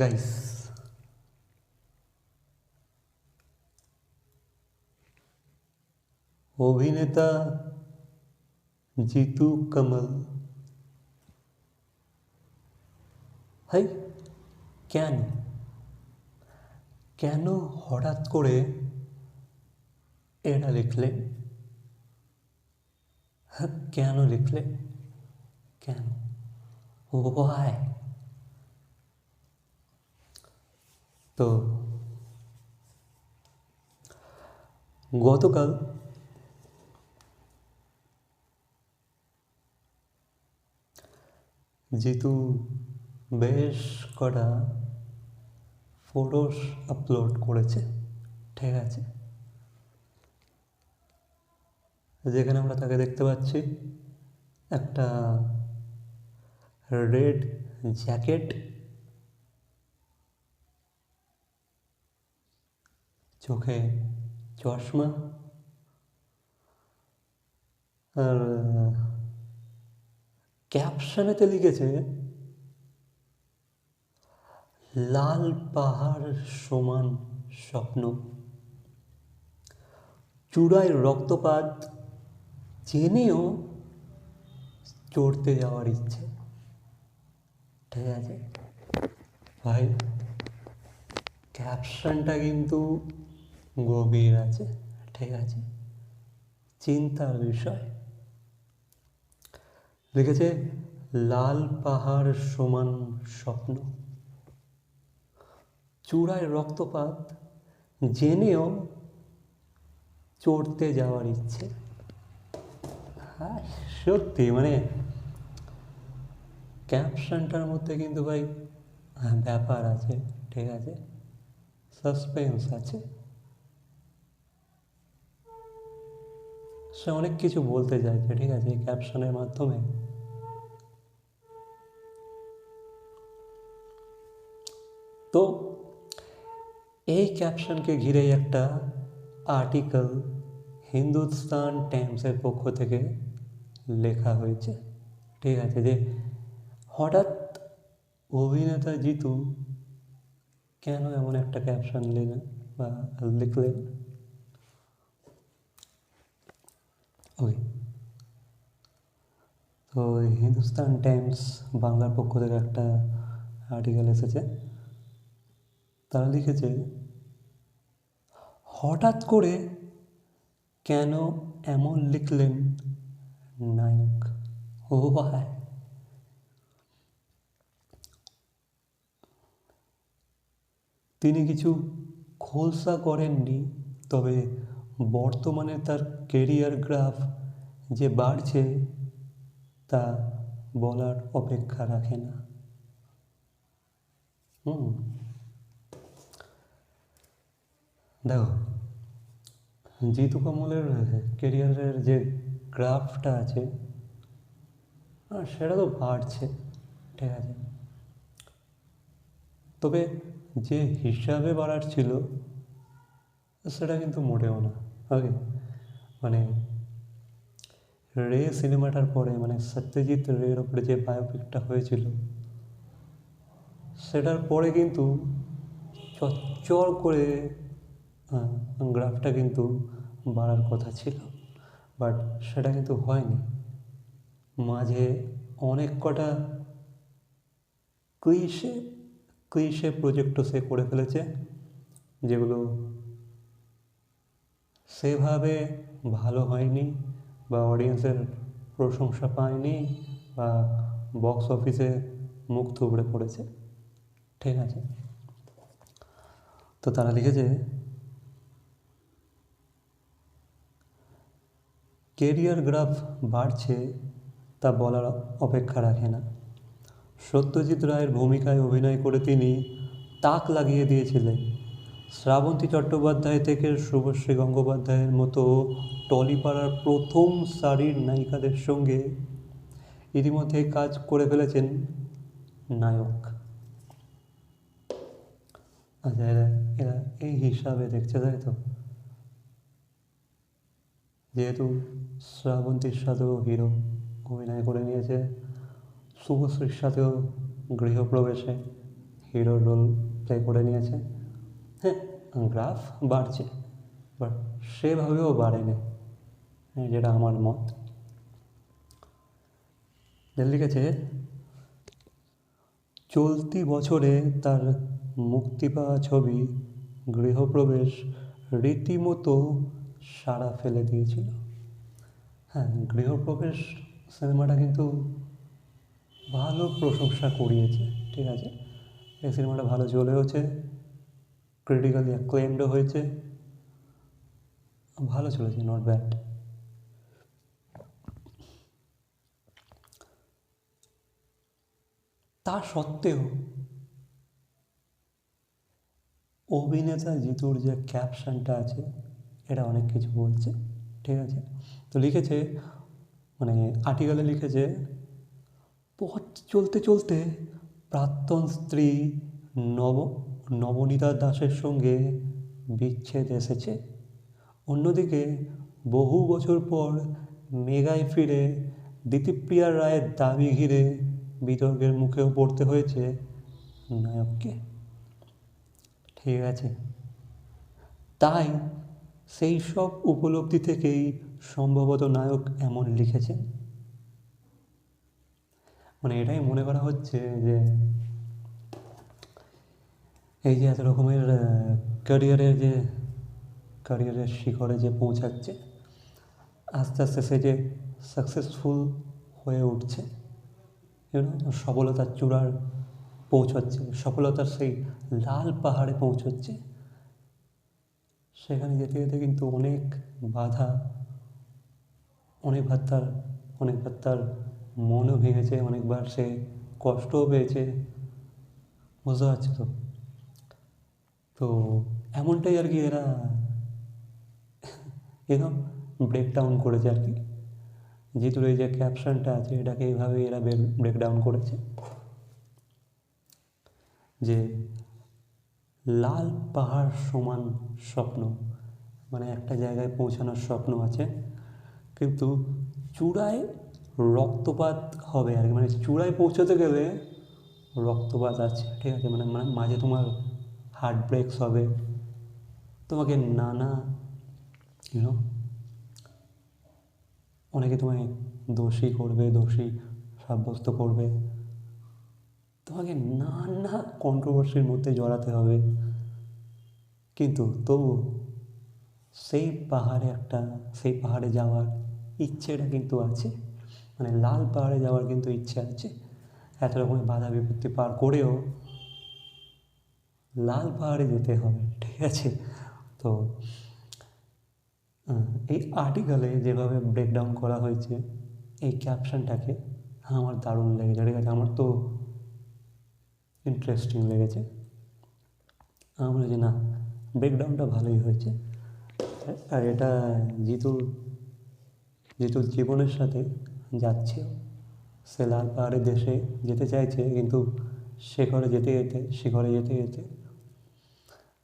Guys অভিনেতা জিতু কমল ভাই কেন কেন হঠাৎ করে এটা লিখলে হ্যাঁ কেন লিখলে কেন ওয়াই তো গতকাল জিতু বেশ কটা ফটোস আপলোড করেছে, ঠিক আছে? যেখানে আমরা তাকে দেখতে পাচ্ছি একটা রেড জ্যাকেট চোখে চশমা আর ক্যাপশনেতে লিখেছে লাল পাহাড় সমান স্বপ্ন। চূড়ায় রক্তপাত। জেনেও চড়তে যাওয়ার ইচ্ছে। ঠিক আছে। ভাই ক্যাপশনটা কিন্তু গভীর আছে ঠিক আছে? চিন্তার বিষয়। লিখেছে লাল পাহাড় সমান স্বপ্ন। চূড়ায় রক্তপাত জেনেও চড়তে যাওয়ার ইচ্ছে। হ্যাঁ সত্যি মানে ক্যাপশনটার মধ্যে কিন্তু ভাই হ্যাঁ, ব্যাপার আছে ঠিক আছে? সাসপেন্স আছে। সে অনেক কিছু বলতে চাইছে ঠিক আছে, এই ক্যাপশনের মাধ্যমে। তো এই ক্যাপশনকে ঘিরেই একটা আর্টিকেল হিন্দুস্তান টাইমসের পক্ষ থেকে লেখা হয়েছে। ঠিক আছে, যে হঠাৎ অভিনেতা জিতু কেন এমন একটা ক্যাপশন নিলেন বা লিখলেন? ওকে তো হিন্দুস্তান টাইমস বাংলার পক্ষ থেকে একটা আর্টিকেল এসেছে। তারা লিখেছে, হঠাৎ করে কেন এমন লিখলেন নায়ক? ও ভাই। তিনি কিছু খোলসা করেননি, তবে বর্তমানে তার কেরিয়ার গ্রাফ যে বাড়ছে, তা বলার অপেক্ষা রাখে না। হুম। দেখো জিতু কমলের কেরিয়ারের যে গ্রাফটা আছে সেটা তো বাড়ছে, ঠিক আছে। তবে যে হিসাবে বাড়ার ছিল, সেটা কিন্তু মোটেও না। ওকে মানে রে সিনেমাটার পরে মানে সত্যজিৎ রের ওপরে যে বায়োপিকটা হয়েছিল, সেটার পরে কিন্তু চচ্চর করে গ্রাফটা কিন্তু বাড়ার কথা ছিল। বাট সেটা কিন্তু হয়নি। মাঝে অনেক কটা ক্লিশে ক্লিশে প্রজেক্টও সে করে ফেলেছে, যেগুলো সেভাবে ভালো হয়নি বা অডিয়েন্সের প্রশংসা পায়নি বা বক্স অফিসে মুখ থুবড়ে পড়েছে। ঠিক আছে? তো তারা লিখেছে কেরিয়ার গ্রাফ বাড়ছে তা বলার অপেক্ষা রাখে না। সত্যজিৎ রায়ের ভূমিকায় অভিনয় করে তিনি তাক লাগিয়ে দিয়েছিলেন। শ্রাবন্তী চট্টোপাধ্যায় থেকে শুভশ্রী গঙ্গোপাধ্যায়ের মতো টলিপাড়ার প্রথম সারির নায়িকাদের সঙ্গে ইতিমধ্যে কাজ করে ফেলেছেন নায়ক। আচ্ছা এরা এরা এই হিসাবে দেখছে, তাই তো? যেহেতু শ্রাবন্তীর সাথেও হিরো অভিনয় করে নিয়েছে, শুভশ্রীর সাথেও গৃহপ্রবেশে হিরোর রোল প্লে করে নিয়েছে। হ্যাঁ গ্রাফ বাড়ছে বাট সেভাবেও বাড়েনি যেটা আমার মত। লিখেছে চলতি বছরে তার মুক্তি পাওয়া ছবি গৃহপ্রবেশ রীতিমতো সাড়া ফেলে দিয়েছিল। হ্যাঁ গৃহপ্রবেশ সিনেমাটা কিন্তু ভালো প্রশংসা করিয়েছে ঠিক আছে? এই সিনেমাটা ভালো চলেওছে। ক্রিটিক্যালি অ্যাক্লেমডও হয়েছে। ভালো চলেছে নট ব্যাড তা সত্ত্বেও, অভিনেতা জিতুর যে ক্যাপশনটা আছে, এটা অনেক কিছু বলছে, ঠিক আছে? তো লিখেছে মানে আর্টিকেলে লিখেছে, পথ চলতে চলতে প্রাক্তন স্ত্রী নব নবনীতা দাসের সঙ্গে বিচ্ছেদ এসেছে। অন্যদিকে বহু বছর পর মেঘায় ফিরে দিতিপ্রিয়া রায়ের দাবি ঘিরে বিতর্কের মুখেও পড়তে হয়েছে নায়ককে। ঠিক আছে। তাই সেই সব উপলব্ধি থেকেই সম্ভবত নায়ক এমন লিখেছেন। মানে এটাই মনে করা হচ্ছে যে এই যে এত রকমের ক্যারিয়ারের যে ক্যারিয়ারের শিখরে যে পৌঁছাচ্ছে, আস্তে আস্তে সে যে সাকসেসফুল হয়ে উঠছে সফলতার চূড়ার পৌঁছচ্ছে, সফলতার সেই লাল পাহাড়ে পৌঁছচ্ছে, সেখানে যেতে যেতে কিন্তু অনেক বাধা অনেকবার তার অনেকবার তার মনও ভেঙেছে, অনেকবার সে কষ্টও পেয়েছে, বুঝতে পারছ তো? তো এমনটাই আর কি এরা এরকম ব্রেকডাউন করেছে আর কি। যেহেতু এই যে ক্যাপশনটা আছে, এটাকে এইভাবে এরা ব্রেকডাউন করেছে। যে লাল পাহাড় সমান স্বপ্ন মানে একটা জায়গায় পৌঁছানোর স্বপ্ন আছে, কিন্তু চূড়ায় রক্তপাত হবে আর কি। মানে চূড়ায় পৌঁছতে গেলে রক্তপাত আছে, ঠিক আছে? মানে মানে মাঝে তোমার হার্ট ব্রেকস হবে তোমাকে নানা ইউনো অনেকে তোমায় দোষী করবে, দোষী সাব্যস্ত করবে। তোমাকে নানা কন্ট্রোভার্সির মধ্যে জড়াতে হবে। কিন্তু তবু সেই পাহাড়ে একটা, সেই পাহাড়ে যাওয়ার ইচ্ছেটা কিন্তু আছে। মানে লাল পাহাড়ে যাওয়ার কিন্তু ইচ্ছে আছে। এত রকমের বাধা বিপত্তি পার করেও লাল পাহাড়ে যেতে হবে, ঠিক আছে? তো এই আর্টিকেলে যেভাবে ব্রেকডাউন করা হয়েছে, এই ক্যাপশনটাকে আমার দারুণ লেগেছে, ঠিক আছে? আমার তো ইন্টারেস্টিং লেগেছে। আমার যে না ব্রেকডাউনটা ভালোই হয়েছে। আর এটা জিতুর জিতুর জীবনের সাথে যাচ্ছে। সে লাল পাহাড়ের দেশে যেতে চাইছে, কিন্তু শেখরে যেতে যেতে শিখরে যেতে যেতে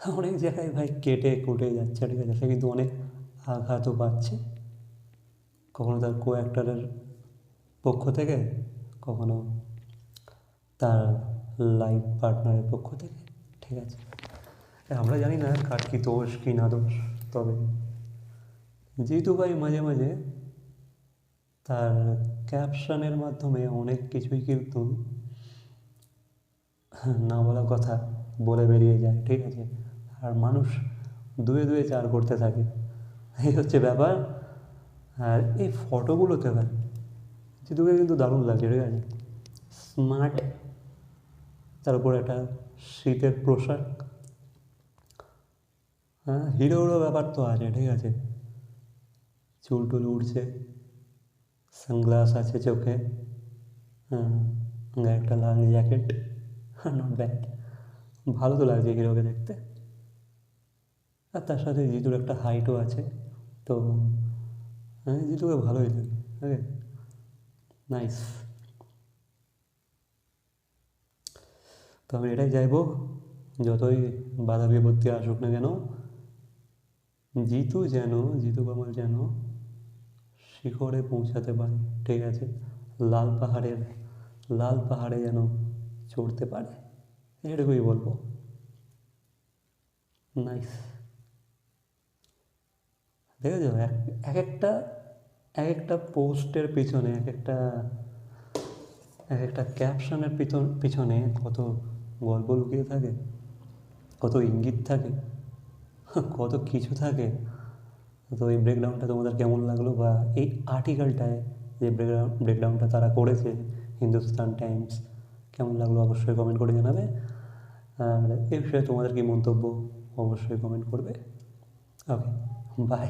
অনেক জায়গায় ভাই কেটে কুটে যাচ্ছে, ঠিক আছে? কিন্তু অনেক আঘাতও পাচ্ছে। কখনো তার কো অ্যাক্টারের পক্ষ থেকে, কখনো তার লাইফ পার্টনারের পক্ষ থেকে, ঠিক আছে? আমরা জানি না কার কী দোষ, কী না দোষ, তবে যেহেতু ভাই মাঝে মাঝে তার ক্যাপশনের মাধ্যমে অনেক কিছুই কিন্তু না বলা কথা বলে বেরিয়ে যায়, ঠিক আছে? আর মানুষ দুয়ে দুয়ে চার করতে থাকে। এই হচ্ছে ব্যাপার। আর এই ফটোগুলোতে ভাই জিতুকে কিন্তু দারুণ লাগছে ঠিক আছে স্মার্ট তারপর একটা শীতের পোশাক। হ্যাঁ হিরো হিরো ব্যাপার তো আছে, ঠিক আছে। চুল টুল উঠছে সানগ্লাস আছে চোখে। হ্যাঁ একটা লাল জ্যাকেট নট ব্যাড ভালো তো লাগছে হিরোকে দেখতে। আর তার সাথে জিতুর একটা হাইটও আছে। তো হ্যাঁ জিতুকে ভালোই লাগে, ওকে? নাইস তো আমি এটাই চাইব, যতই বাধা বিপত্তি আসুক না কেন, জিতু যেন, জিতু কামাল যেন শিখরে পৌঁছাতে পারে, ঠিক আছে? লাল পাহাড়ের, লাল পাহাড়ে যেন চড়তে পারে, এটুকুই বলব। নাইস দেখেছ এক এক একটা এক একটা পোস্টের পিছনে, এক একটা এক একটা ক্যাপশনের পিছনে কত গল্প লুকিয়ে থাকে, কত ইঙ্গিত থাকে, কত কিছু থাকে। তো এই ব্রেকডাউনটা তোমাদের কেমন লাগল বা এই আর্টিকেলটায় যে ব্রেকডাউন ব্রেকডাউনটা তারা করেছে হিন্দুস্তান টাইমস কেমন লাগল অবশ্যই কমেন্ট করে জানাবে। আর এ বিষয়ে তোমাদের কি মন্তব্য, অবশ্যই কমেন্ট করবে। Okay bye